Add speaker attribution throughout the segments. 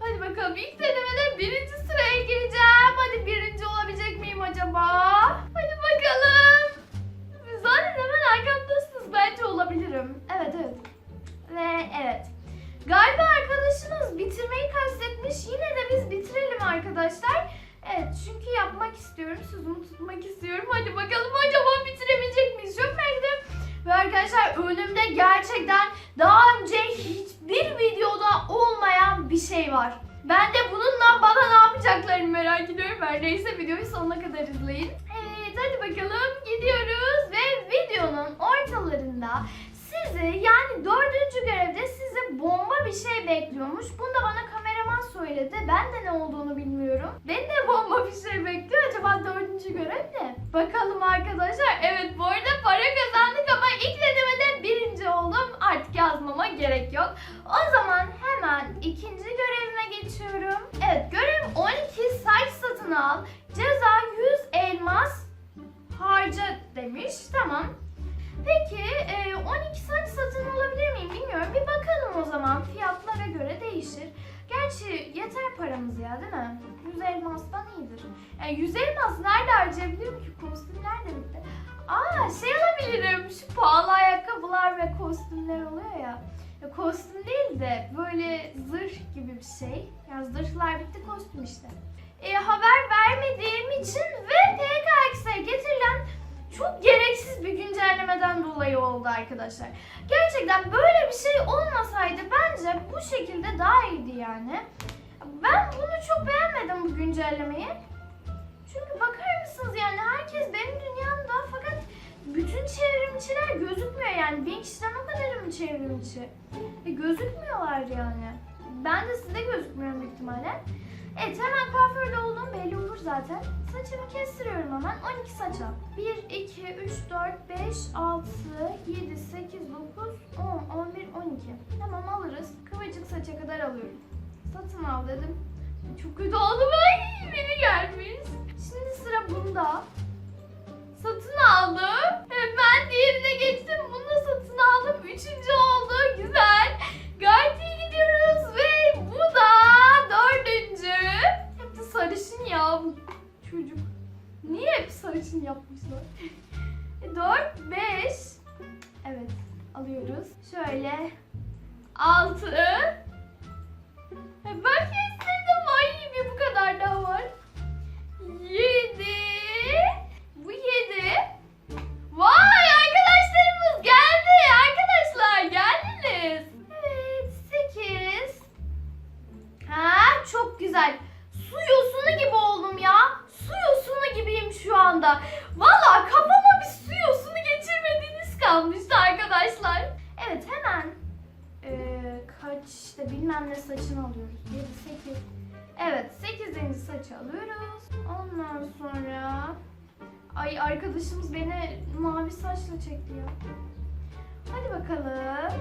Speaker 1: Hadi bakalım ilk denemede ortalarında sizi yani dördüncü görevde sizi bomba bir şey bekliyormuş. Bunu da bana kameraman söyledi. Ben de ne olduğunu bilmiyorum. Beni de bomba bir şey bekliyor. Acaba dördüncü görev ne? Bakalım arkadaşlar. Evet bu arada para kazandık ama ilk denemede birinci oldum. Artık yazmama gerek yok. O zaman hemen ikinci görevime geçiyorum. Evet görev 12 saç satın al. Ceza 100 elmas harca demiş. Tamam. Peki e, 12 saç satın alabilir miyim bilmiyorum. Bir bakalım o zaman. Fiyatlara göre değişir. Gerçi yeter paramız ya değil mi? 100 elmastan iyidir. Yani 100 elmas nerede harcayabilirim ki? Kostümler de bitti. Aa şey alabilirim. Şu pahalı ayakkabılar ve kostümler oluyor ya. ya kostüm değil de böyle zırh gibi bir şey. Yani zırhlar bitti kostüm işte. E, haber vermediğim için ve PKX'e getirilen çok gereksiz bir güncellemeden dolayı oldu arkadaşlar. Gerçekten böyle bir şey olmasaydı bence bu şekilde daha iyiydi yani. Ben bunu çok beğenmedim bu güncellemeyi. Çünkü bakar mısınız yani herkes benim dünyamda fakat bütün çevrimçiler gözükmüyor yani. Bin kişiden o kadarım çevrimçi. E, gözükmüyorlar yani. Ben de size gözükmüyorum ihtimalle. Evet hemen kuaförde olduğum belli olur zaten. Saçımı kestiriyorum hemen. 12 saça. 1, 2, 3, 4, 5, 6, 7, 8, 9, 10, 11, 12. Tamam alırız. Kıvırcık saça kadar alıyorum. Satın al dedim. Çok kötü oldu ay biri gelmiş. Şimdi sıra bunda. Satın aldım. Hemen diğerine geçtim. Bunu da satın aldım. Üçüncü oldu. Güzel. Gayet iyi sarışın ya bu çocuk. Niye hep sarışın yapmışlar? E, 4, 5. Evet alıyoruz. Şöyle 6, 8. Evet 8. saçı alıyoruz. Ondan sonra ay arkadaşımız beni mavi saçla çekti ya. Hadi bakalım.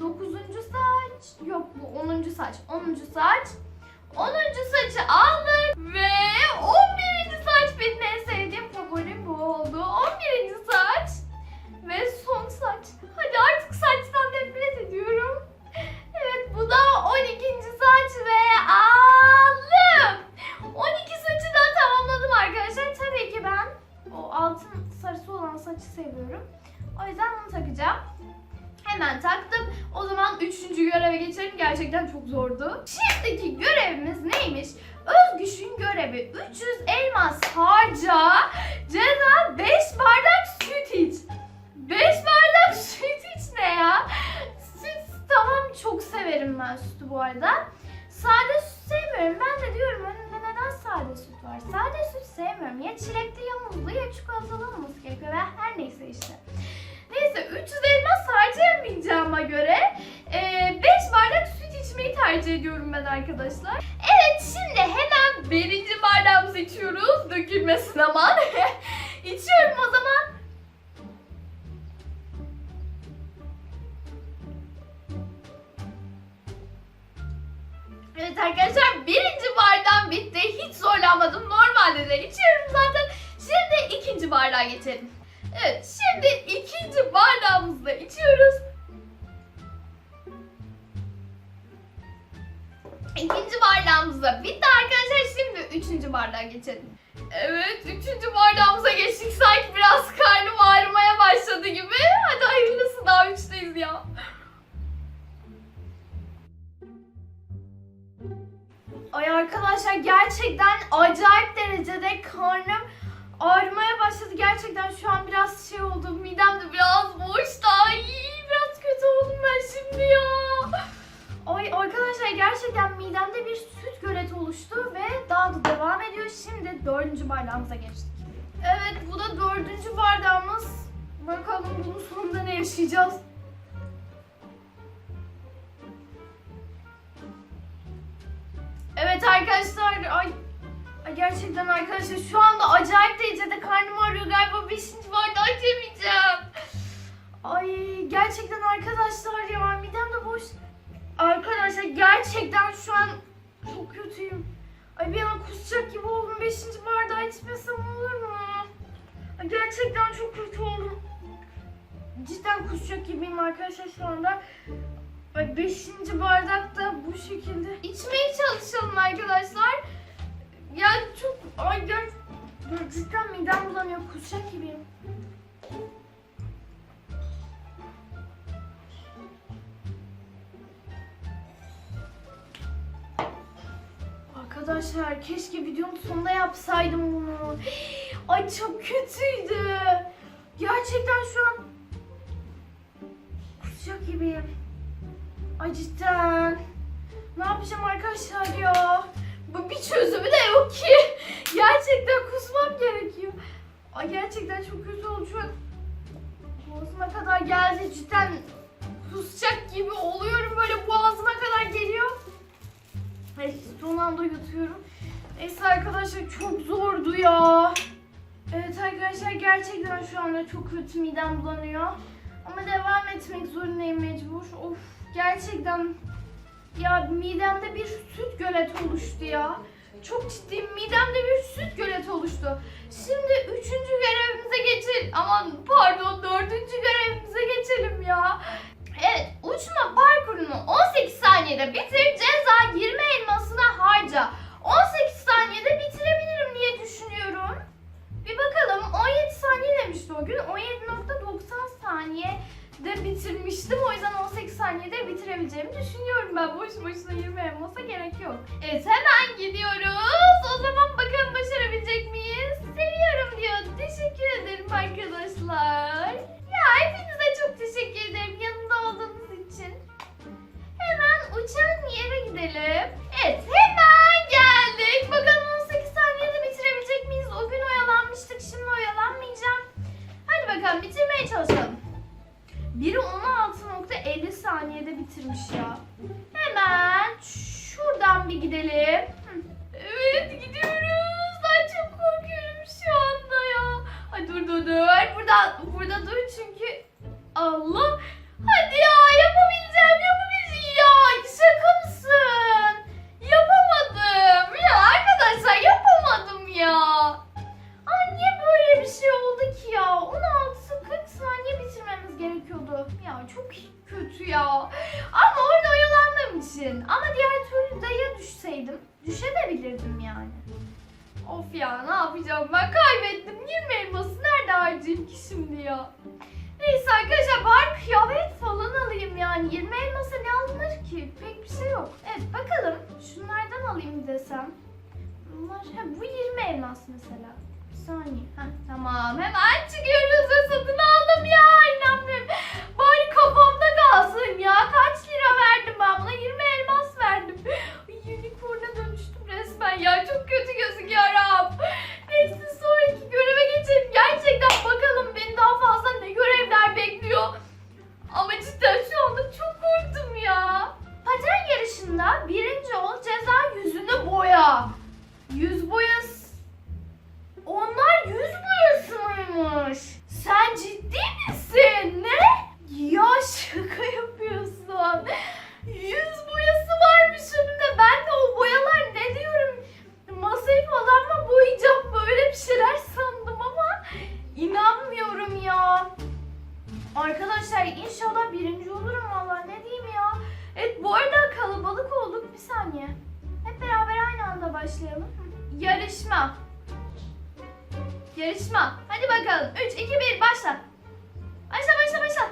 Speaker 1: 9. saç. Yok bu 10. saç. 10. saç. 10. saçı aldık ve 11. saç benim en sevdiğim favorim bu oldu. 11. saç ve son saç. Hadi artık saçtan nefret ediyorum. Evet bu da 12. saç ve aldım. 12 saçı da tamamladım arkadaşlar. Tabii ki ben o altın sarısı olan saçı seviyorum. O yüzden bunu takacağım. Hemen taktım. O zaman üçüncü göreve geçelim. Gerçekten çok zordu. Şimdiki görevimiz neymiş? Özgüş'ün görevi 300 elmas harca. Ceza 5 bardak süt iç. 5 bardak süt iç ne ya? Tamam çok severim ben sütü bu arada. Sade süt sevmiyorum. Ben de diyorum önümde neden sade süt var? Sade süt sevmiyorum. Ya çilekli ya muzlu ya çikolatalı olması gerekiyor. Ve her neyse işte. Neyse 300 elmas harcayamayacağıma göre 5 bardak süt içmeyi tercih ediyorum ben arkadaşlar. Evet şimdi hemen birinci bardağımızı içiyoruz. Dökülmesin aman. İçiyorum o zaman. Evet arkadaşlar birinci bardağım bitti. Hiç zorlanmadım. Normalde de içiyorum zaten. Şimdi ikinci bardağa geçelim. Evet şimdi ikinci bardağımızı da içiyoruz. İkinci bardağımız da bitti arkadaşlar. Şimdi üçüncü bardağa geçelim. Evet üçüncü bardağımıza geçtik. Sanki biraz karnım ağrımaya başladı gibi. Hadi hayırlısı daha üçteyiz ya. Ay arkadaşlar gerçekten acayip derecede karnım ağrımaya başladı. Gerçekten şu an biraz şey oldu. Midem de biraz boşta. Ay biraz kötü oldum ben şimdi ya. Ay arkadaşlar gerçekten midemde bir süt göleti oluştu ve daha da devam ediyor. Şimdi dördüncü bardağımıza geçtik. Evet bu da dördüncü bardağımız. Bakalım bunun sonunda ne yaşayacağız. Evet arkadaşlar ay, ay gerçekten arkadaşlar şu anda acayip derecede karnım Arkadaşlar keşke videonun sonunda yapsaydım bunu. Ay çok kötüydü. Gerçekten şu an kusacak gibiyim. Ay cidden. Ne yapacağım arkadaşlar ya? Bu bir çözümü de yok ki. Gerçekten kusmam gerekiyor. Ay gerçekten çok kötü oldu şu. Boğazıma kadar geldi cidden kusacak gibi oluyorum böyle boğazıma kadar geliyor. Ay son anda yutuyorum. Neyse arkadaşlar çok zordu ya. Evet arkadaşlar gerçekten şu anda çok kötü midem bulanıyor. Ama devam etmek zorundayım mecbur. Of gerçekten ya midemde bir süt göleti oluştu ya. Çok ciddiyim midemde bir süt göleti oluştu. Şimdi üçüncü görevimize geçelim. Aman pardon dördüncü görevimize geçelim yok. Evet bakalım şunlardan alayım desem. Bunlar, ha, bu 20 elmas mesela. Bir saniye. Ha, tamam hemen çıkıyoruz ve satın aldım ya inanmıyorum. Bari kafamda kalsın ya. Kaç lira verdim ben buna? 20 başlayalım. Yarışma. Yarışma. Hadi bakalım. 3, 2, 1 başla. Başla başla başla.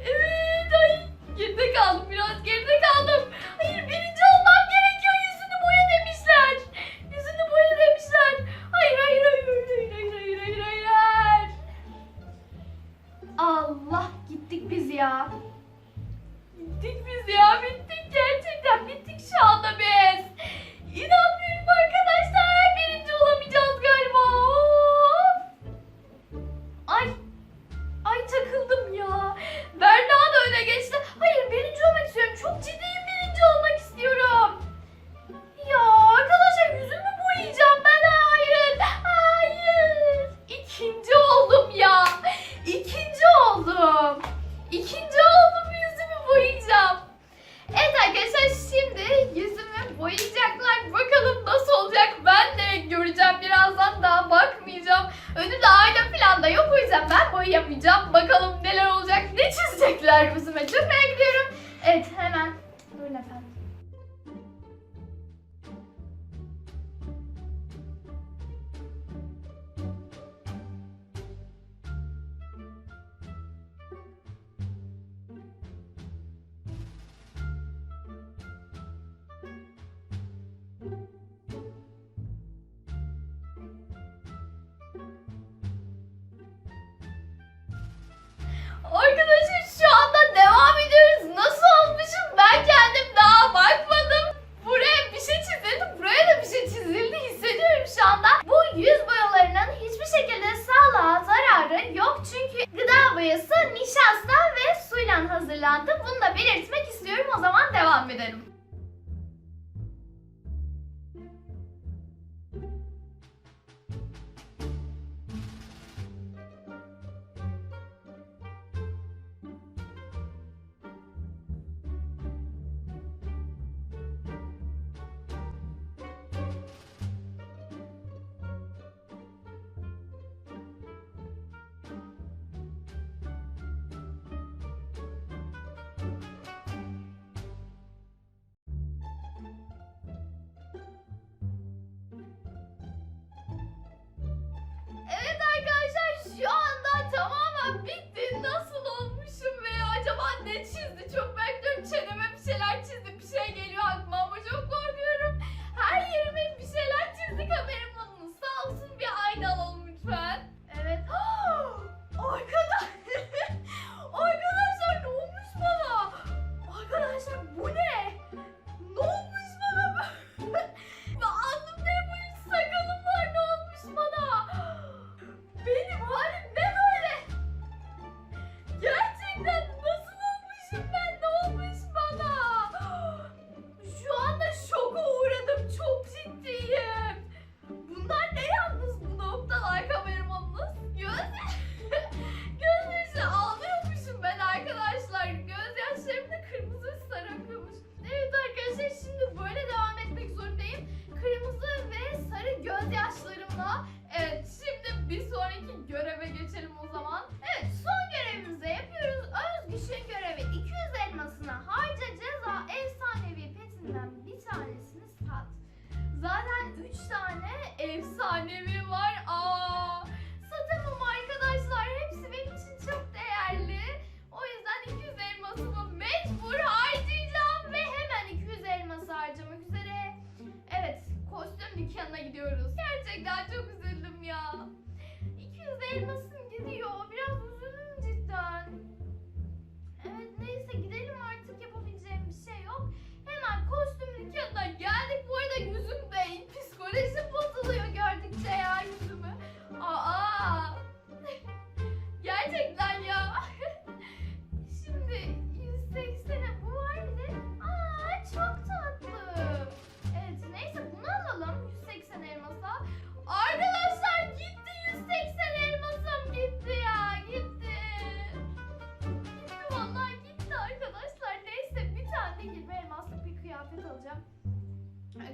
Speaker 1: Evet ay geride kaldım biraz geride kaldım. Hayır birinci olmam gerekiyor yüzünü boya demişler. Yüzünü boya demişler. Hayır hayır hayır hayır hayır hayır hayır hayır. hayır. Allah gittik biz ya. Gittik biz ya bittik şu anda biz. yüzden ben boyu yapmayacağım. Bakalım neler olacak, ne çizecekler bizim için ve Arkadaşlar şu anda devam ediyoruz. Nasıl olmuşum ben kendim daha bakmadım. Buraya bir şey çizildi. Buraya da bir şey çizildi. Hissediyorum şu anda. Bu yüz boyalarının hiçbir şekilde sağlığa zararı yok. Çünkü gıda boyası nişasta ve suyla hazırlandı. Bunu da belirtmek istiyorum. O zaman devam edelim.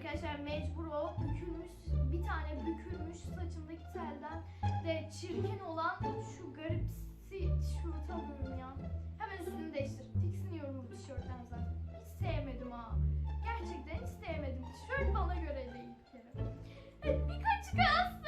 Speaker 1: arkadaşlar mecbur o bükülmüş bir tane bükülmüş saçımdaki telden de çirkin olan şu garipsi tişört alıyorum ya. Hemen üstünü değiştir. Tiksiniyorum bu tişörtten zaten. Hiç sevmedim ha. Gerçekten hiç sevmedim. Tişört bana göre değil bir kere. Evet, birkaç kız.